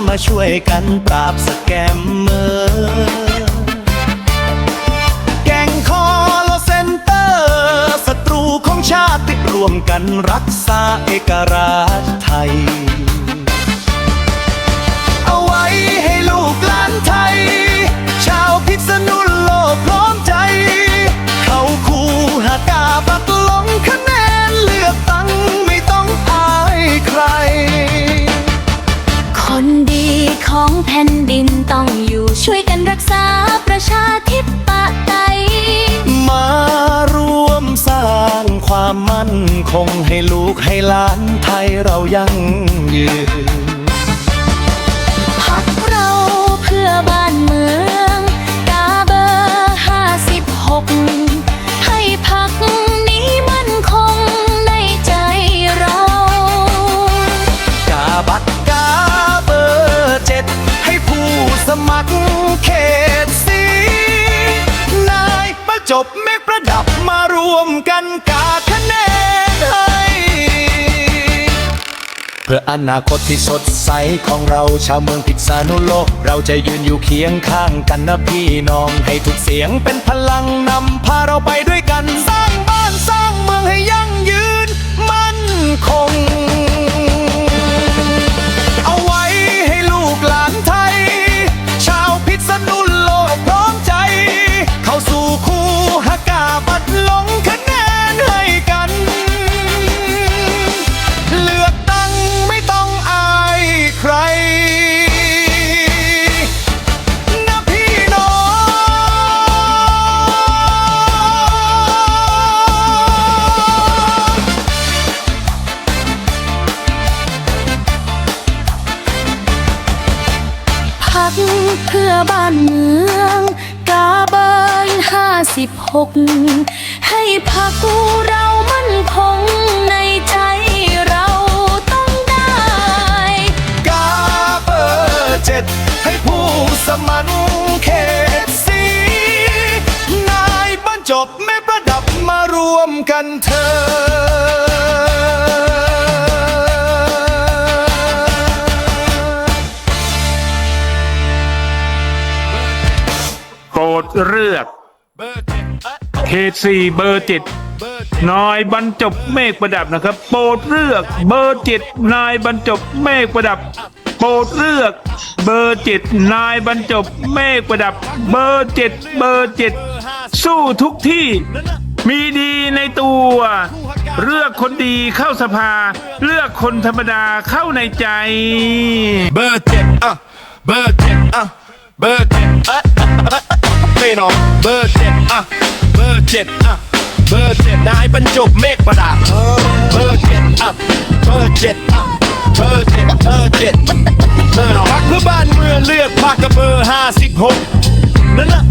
มามาช่วยกันปราบสแกมเมอร์แกงคอโลเซนเตอร์ศัตรูของชาติรวมกันรักษาเอกราชไทย เอาไว้ให้ลูกหลานไทย ชาวพิษณุโลกพร้อมใจ เขาคูหากาบัตรลงคะ มั่นคงให้ลูกให้หลานไทยเรายังยืน พื่ออนาคตที่สดใสของเราชาวเมืองพิษณุโลก เราจะยืนอยู่เคียงข้างกันนะพี่น้อง ให้ทุกเสียงเป็นพลังนำพาเราไปด้วยกัน สร้างบ้านสร้างเมืองให้ยั่งยืน มั่นคง กเพื่อบ้านเมือง กาเบอร์ห้าสิบหกให้พักเรามั่นคงในใจเราต้องได้ กาเบอร์เจ็ดให้ผู้สมัครเขตสีนายบรรจบไม่ประดับมารวมกันเธอ เลือกเขตสี่เบอร์เจ็ดนายบรรจบเมฆประดับนะครับ โปรดเลือกเบอร์เจ็ดนายบรรจบเมฆประดับ โปรดเลือกเบอร์เจ็ดนายบรรจบเมฆประดับ เบอร์เจ็ดเบอร์เจ็ดสู้ทุกที่มีดีในตัว เลือกคนดีเข้าสภา เลือกคนธรรมดาเข้าในใจ เบอร์เจ็ดอะเบอร์เจ็ดอะเบอร์เจ็ด อะไม่น้องเบอร์เจ็ดอะเบอร์เจ็ดอะเบอร์เจ็ดนายบรรจบเมฆประดับเบอร์เจ็ดอะเบอร์เจ็ดอะเบอร์เจ็ดเบอร์เจ็ดเบอร์น้องพักเพื่อบ้านเมืองเลือกพักกับเบอร์ห้าสิบหกนั่นน่ะ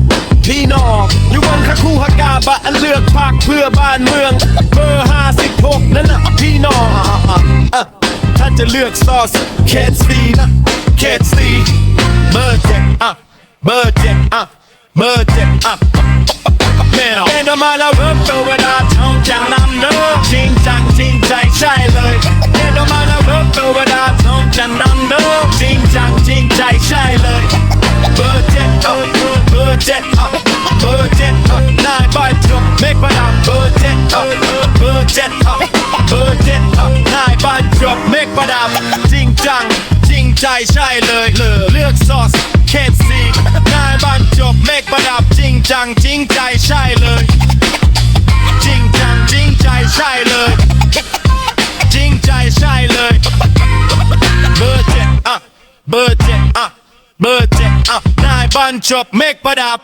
พี่น้องอยู่บนคาคูฮากาบะเลือกพักเพื่อบ้านเมือง เบอร์ห้าสิบหกนั่นน่ะพี่น้องอะอะอะถ้าจะเลือกซอสเคสซีนะเคสซีเบอร์เจ็ดอะเบอร์เจ็ดอะ เบอร์เจ็ดอะแม่นเป็นมาแล้วเริ่มตัวเวลาท่องจำนำเนอจริงจังจริงใจใช่เลยเป็นมาแล้วเริ่มตัวเวลาท่องจำนำเนอจริงจังจริงใจใช่เลยเบอร์เจ็ดเอะเบอร์เจ็ดอะเบอร์เจ็ดอะนายบอยจบเมฆประดับเบอร์เจ็ดเอะเบอร์เจ็ดอะเบอร์เจ็ดอะนายบอยจบเมฆประดับจริงจังจริงใจใช่เลยเลือกซอส จริงจังจริงใจใช่เลย จริงจังจริงใจใช่เลย จริงใจใช่เลย เบอร์เจ็ดอะเบอร์เจ็ดอะเบอร์เจ็ดอะนายบรรจบเมกประดับ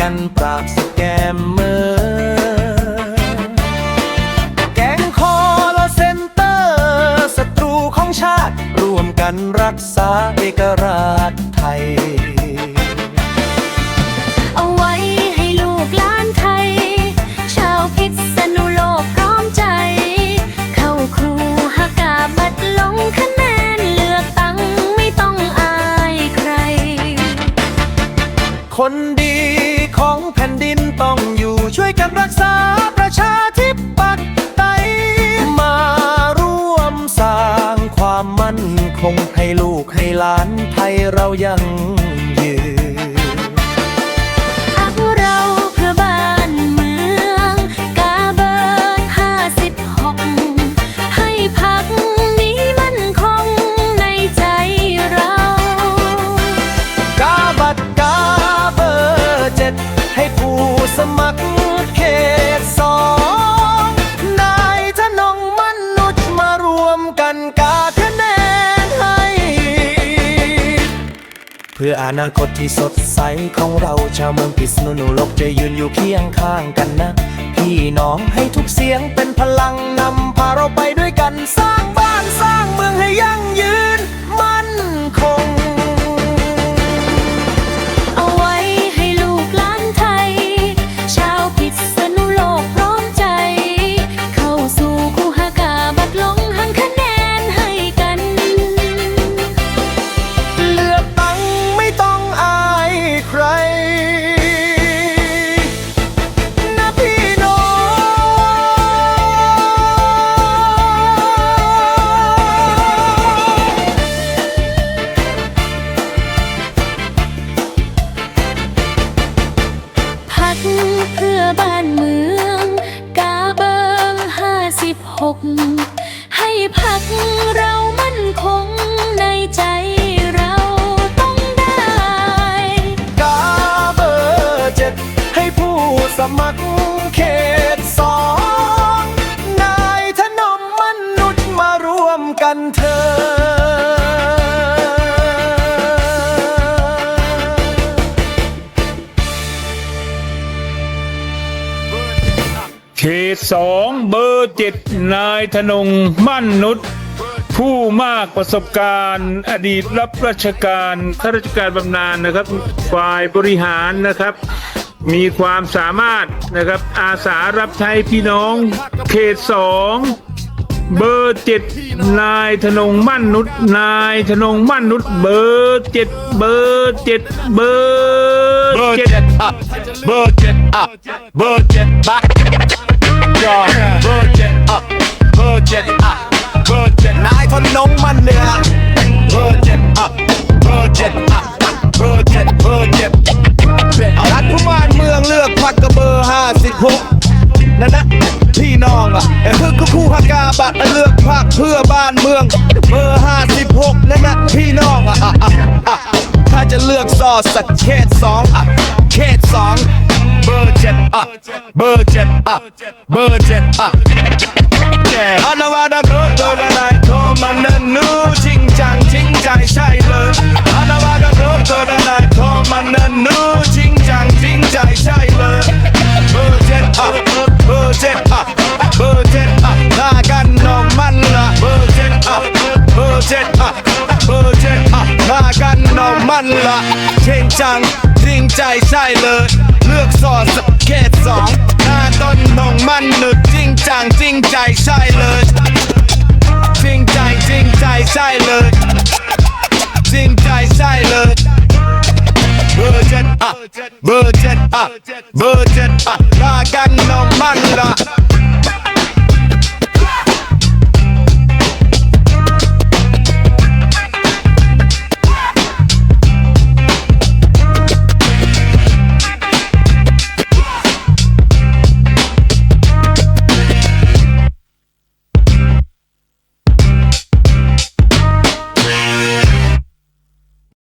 กันปราบ เรายัง พื่ออนาคตที่สดใสของเราชาวเมืองพิษณุโลกจะยืนอยู่เคียงข้างกันนะ พี่น้องให้ทุกเสียงเป็นพลังนำพาเราไปด้วยกันสร้างบ้านสร้างเมืองให้ยั่งยืนมั่นคง เขตสองนายถนอมมนุษย์มาร่วมกันเธอ เขตสองเบอร์เจ็ดนายธนงมั่นนุษย์ผู้มากประสบการณ์ อดีตรับราชการข้าราชการบำนาญนะครับ ฝ่ายบริหารนะครับ มีความสามารถนะครับอาสารับใช้พี่น้องเขตสองเบอร์เจ็ดนายธนงมั่นนุษย์นายธนงมั่นนุษย์เบอร์เจ็ดเบอร์เจ็ดเบอร์เบอร์เจ็ดอะเบอร์เจ็ดอะเบอร์เจ็ดบักยอเบอร์เจ็ดอะ อสักเขตสองอะเขตสองเบอร์เจ็ดอะเบอร์เจ็ดอะเบอร์เจ็ดอะแกอันว่าดักโดนอะไรโทรมันนั่นนู้จริงจังจริงใจใช่เลยอันว่าดักโดนอะไรโทรมันนั่นนู้จริงจังจริงใจใช่เลยเบอร์เจ็ดอะ งจังจริงใจใช่เลย เลือกสอดสเขตสองหน้าต้นน้องมันหนึกจริงจังจริงใจใช่เลย จริงใจจริงใจใช่เลย จริงใจใช่เลยเบอร์เจ็ดอะเบอร์เจ็ดอะเบอร์เจ็ดอะหน้ากันน้องมันละ